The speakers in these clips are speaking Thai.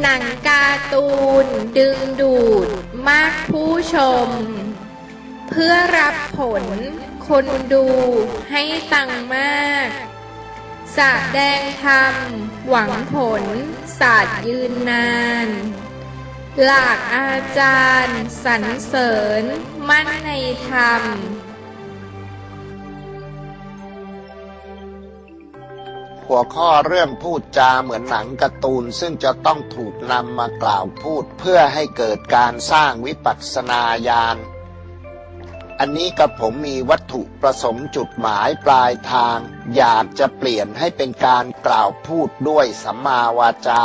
หนังการ์ตูน ดึงดูด มากผู้ชม เพื่อรับผล คนดูให้ตังมากแสดงธรรม หวังผล ศาสตร์ยืนนาน หลากอาจารย์ สรรเสริญ มั่นในธรรม หัวข้อเรื่องพูดจาเหมือนหนังการ์ตูน ซึ่งจะต้องถูกนำมากล่าวพูดเพื่อให้เกิดการสร้างวิปัสสนาญาณอันนี้กับผมมีวัตถุประสงค์จุดหมายปลายทาง อยากจะเปลี่ยนให้เป็นการกล่าวพูดด้วยสัมมาวาจา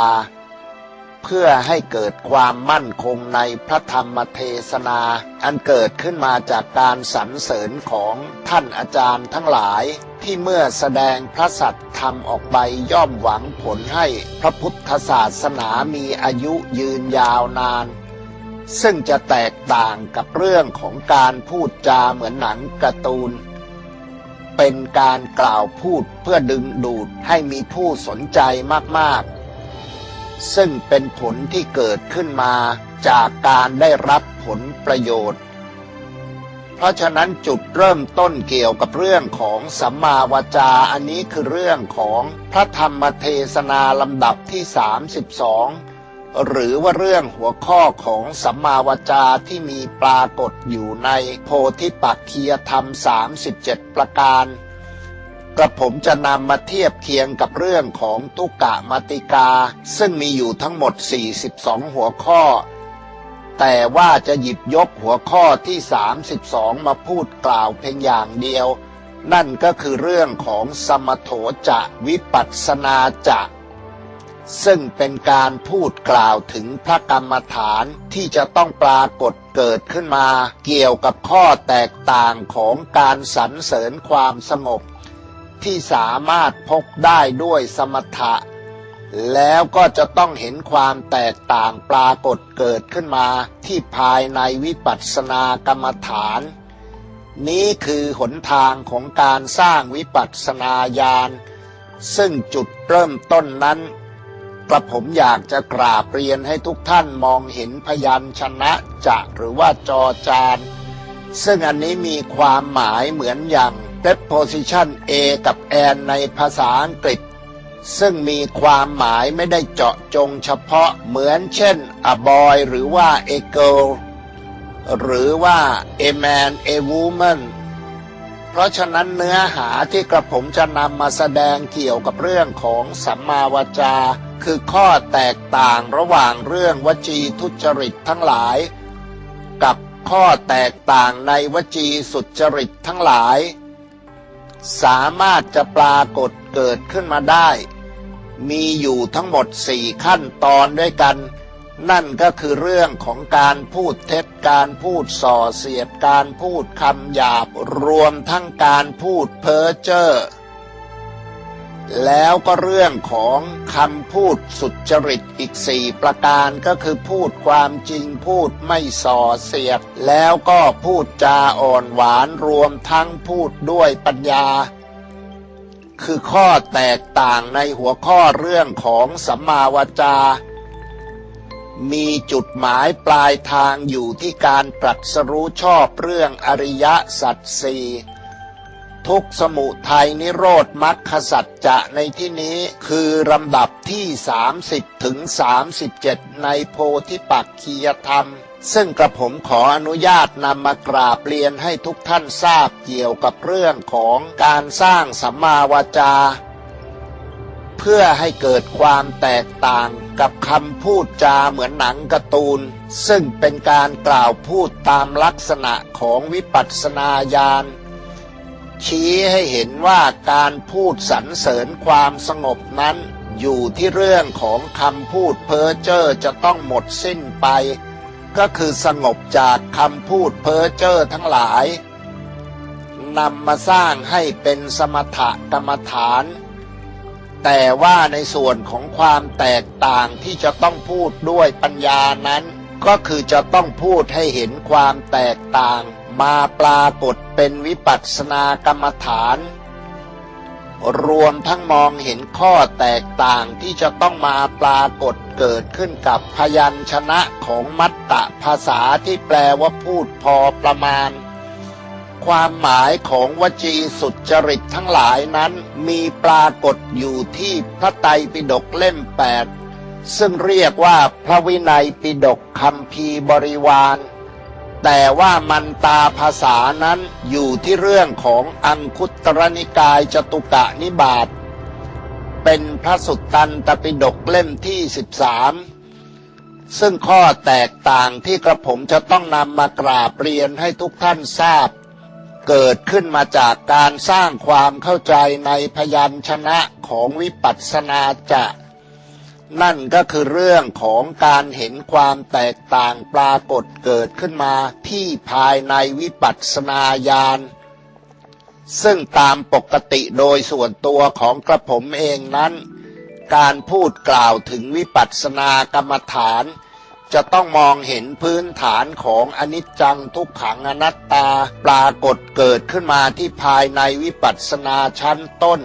เพื่อให้เกิดความมั่นคงในพระธรรมเทศนา อันเกิดขึ้นมาจากการสรรเสริญของท่านอาจารย์ทั้งหลาย ที่เมื่อแสดงพระสัตธรรมออกไปย่อมหวังผลให้พระพุทธศาสนามีอายุยืนยาวนาน ซึ่งจะแตกต่างกับเรื่องของการพูดจาเหมือนหนังการ์ตูน เป็นการกล่าวพูดเพื่อดึงดูดให้มีผู้สนใจมากๆ ซึ่งเป็นผลที่เกิดขึ้นมาจากการได้รับผลประโยชน์ เพราะฉะนั้นจุดเริ่มต้นเกี่ยวกับเรื่องของสัมมาวาจาอันนี้คือเรื่องของพระธรรมเทศนาลำดับที่ 32 หรือว่าเรื่องหัวข้อของสัมมาวาจาที่มีปรากฏอยู่ในโพธิปักคียธรรม 37 ประการ กระผมจะนำมาเทียบเคียงกับเรื่องของตุกะมติกา ซึ่งมีอยู่ทั้งหมด 42 หัวข้อ แต่ว่าจะหยิบยกหัวข้อที่ 32 มาพูดกล่าวเพียงอย่างเดียว นั่นก็คือเรื่องของสมโถจะวิปัสสนาจะซึ่งเป็นการพูดกล่าวถึงพระกรรมฐานที่จะต้องปรากฏเกิดขึ้นมา เกี่ยวกับข้อแตกต่างของการสรรเสริญความสงบ ที่สามารถพกได้ด้วยสมถะ แล้วก็จะต้องเห็นความแตกต่างปรากฏเกิดขึ้นมาที่ภายในวิปัสสนากรรมฐาน นี้คือหนทางของการสร้างวิปัสสนาญาณซึ่งจุดเริ่มต้นนั้น กระผมอยากจะกราบเรียนให้ทุกท่านมองเห็นพยัญชนะจะหรือว่าจอจาน ซึ่งอันนี้มีความหมายเหมือนอย่าง preposition A กับ and ในภาษาอังกฤษ ซึ่งมีความหมายไม่ได้เจาะจงเฉพาะเหมือนเช่น a boy หรือว่า a girl หรือว่า a man a woman เพราะฉะนั้นเนื้อหาที่กระผมจะนำมาแสดงเกี่ยวกับเรื่องของสัมมาวาจา คือข้อแตกต่างระหว่างเรื่องวจีทุจริตทั้งหลาย กับข้อแตกต่างในวจีสุจริตทั้งหลาย สามารถจะปรากฏเกิดขึ้นมาได้ มีอยู่ทั้งหมดสี่ขั้นตอนด้วยกัน นั่นก็คือเรื่องของการพูดเท็จการพูดส่อเสียดการพูดคำหยาบรวมทั้งการพูดเพ้อเจ้อแล้วก็เรื่องของคำพูดสุจริตอีกสี่ประการก็คือพูดความจริงพูดไม่ส่อเสียด แล้วก็พูดจาอ่อนหวานรวมทั้งพูดด้วยปัญญา คือข้อแตกต่างในหัวข้อเรื่องของสัมมาวาจา มีจุดหมายปลายทางอยู่ที่การตรัสรู้ชอบเรื่องอริยสัจสี่ทุกสมุทัยนิโรธมรรคสัจจะในที่นี้คือลำดับที่ 30 ถึง 37 ในโพธิปักคียธรรม ซึ่งกระผมขออนุญาตนำมากราบเรียนให้ทุกท่านทราบเกี่ยวกับเรื่องของการสร้างสัมมาวาจา เพื่อให้เกิดความแตกต่างกับคำพูดจาเหมือนหนังการ์ตูน ซึ่งเป็นการกล่าวพูดตามลักษณะของวิปัสสนาญาณชี้ให้เห็นว่าการพูดสรรเสริญความสงบนั้น อยู่ที่เรื่องของคำพูดเพ้อเจ้อจะต้องหมดสิ้นไป ก็คือสงบจากคำพูดเพ้อเจ้อทั้งหลายนำมาสร้างให้เป็นสมถกรรมฐาน แต่ว่าในส่วนของความแตกต่างที่จะต้องพูดด้วยปัญญานั้น ก็คือจะต้องพูดให้เห็นความแตกต่าง มาปรากฏเป็นวิปัสสนากรรมฐาน รวมทั้งมองเห็นข้อแตกต่างที่จะต้องมาปรากฏเกิดขึ้นกับพยัญชนะของมัตตภาษาที่แปลว่าพูดพอประมาณ ความหมายของวจีสุจริตทั้งหลายนั้นมีปรากฏอยู่ที่พระไตรปิฎกเล่มแปดซึ่งเรียกว่าพระวินัยปิฎกคำพีบริวาร แต่ว่ามันตาภาษานั้นอยู่ที่เรื่องของอังคุตรนิกายจตุกะนิบาตเป็นพระสุตตันตปิฎกเล่มที่ 13 ซึ่งข้อแตกต่างที่กระผมจะต้องนำมากราบเรียนให้ทุกท่านทราบ เกิดขึ้นมาจากการสร้างความเข้าใจในพยัญชนะของวิปัสสนาจะ นั่นก็คือเรื่องของการเห็นความแตกต่างปรากฏเกิดขึ้นมาที่ภายในวิปัสสนาญาณซึ่งตามปกติโดยส่วนตัวของกระผมเองนั้น การพูดกล่าวถึงวิปัสสนากรรมฐาน จะต้องมองเห็นพื้นฐานของอนิจจังทุกขังอนัตตาปรากฏเกิดขึ้นมาที่ภายในวิปัสสนาชั้นต้น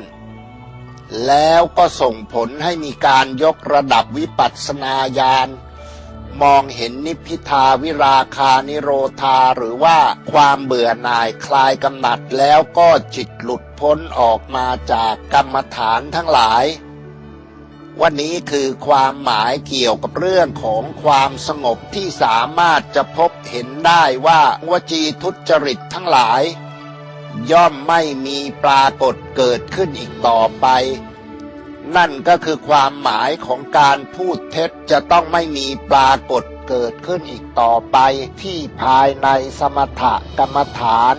แล้วก็ส่งผลให้มีการยกระดับวิปัสสนาญาณมองเห็นนิพพิทาวิราคานิโรธาหรือว่าความเบื่อหน่ายคลายกำหนัดแล้วก็จิตหลุดพ้นออกมาจากกรรมฐานทั้งหลาย วันนี้คือความหมายเกี่ยวกับเรื่องของความสงบที่สามารถจะพบเห็นได้ว่าวจีทุจริตทั้งหลาย ย่อมไม่มีปรากฏเกิดขึ้นอีกต่อไป นั่นก็คือความหมายของการพูดเท็จจะต้องไม่มีปรากฏเกิดขึ้นอีกต่อไปที่ภายในสมถกรรมฐาน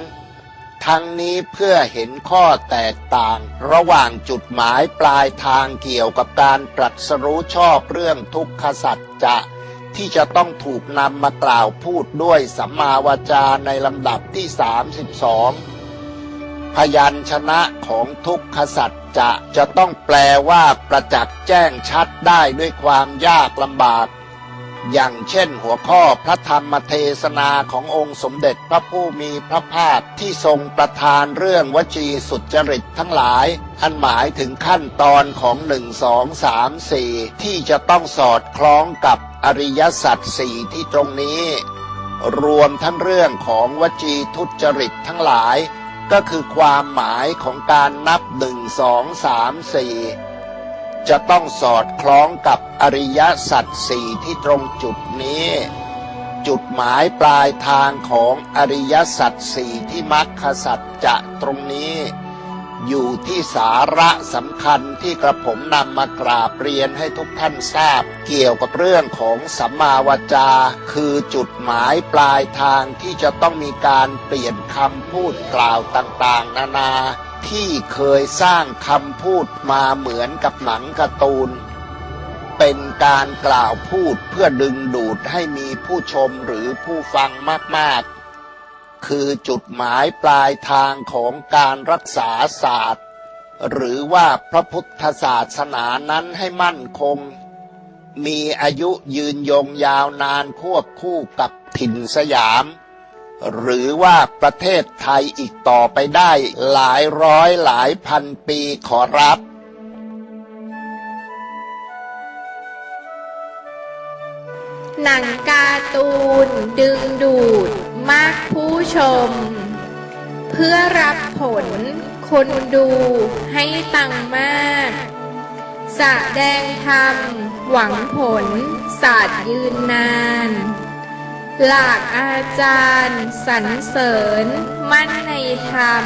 ทั้งนี้เพื่อเห็นข้อแตกต่าง ระหว่างจุดหมายปลายทางเกี่ยวกับการตรัสรู้ชอบเรื่องทุกขสัจจะที่จะต้องถูกนำมากล่าวพูดด้วยสัมมาวาจาในลำดับที่ 32 พยัญชนะของทุกขสัจจะจะต้องแปลว่าประจักษ์แจ้งชัดได้ด้วยความยากลำบาก อย่างเช่นหัวข้อพระธรรมเทศนาขององค์สมเด็จพระผู้มีพระภาคที่ทรงประทานเรื่องวจีสุจริตทั้งหลาย อันหมายถึงขั้นตอนของหนึ่งสองสามสี่ที่จะต้องสอดคล้องกับอริยสัจสี่ที่ตรงนี้ รวมทั้งเรื่องของวจีทุจริตทั้งหลาย ก็คือความหมายของการนับหนึ่งสองสามสี่จะต้องสอดคล้องกับอริยสัจสี่ที่ตรงจุดนี้ จุดหมายปลายทางของอริยสัจสี่ที่มรรคสัจจะตรงนี้ อยู่ที่สาระสำคัญที่กระผมนำมากราบเรียนให้ทุกท่านทราบ เกี่ยวกับเรื่องของสัมมาวาจา คือจุดหมายปลายทางที่จะต้องมีการเปลี่ยนคำพูดกล่าวต่างๆ นานาที่เคยสร้างคำพูดมาเหมือนกับหนังการ์ตูน เป็นการกล่าวพูดเพื่อดึงดูดให้มีผู้ชมหรือผู้ฟังมากๆ คือจุดหมายปลายทางของการรักษาศาสตร์ หรือว่าพระพุทธศาสนานั้นให้มั่นคง มีอายุยืนยงยาวนานควบคู่กับถิ่นสยาม หรือว่าประเทศไทยอีกต่อไปได้หลายร้อยหลายพันปีขอรับหนังการ์ตูนดึงดูด มากผู้ชม เพื่อรับผลคนดูให้ตังมากแสดงธรรม หวังผลศาสตร์ยืนนาน หลากอาจารย์สรรเสริญมั่นในธรรม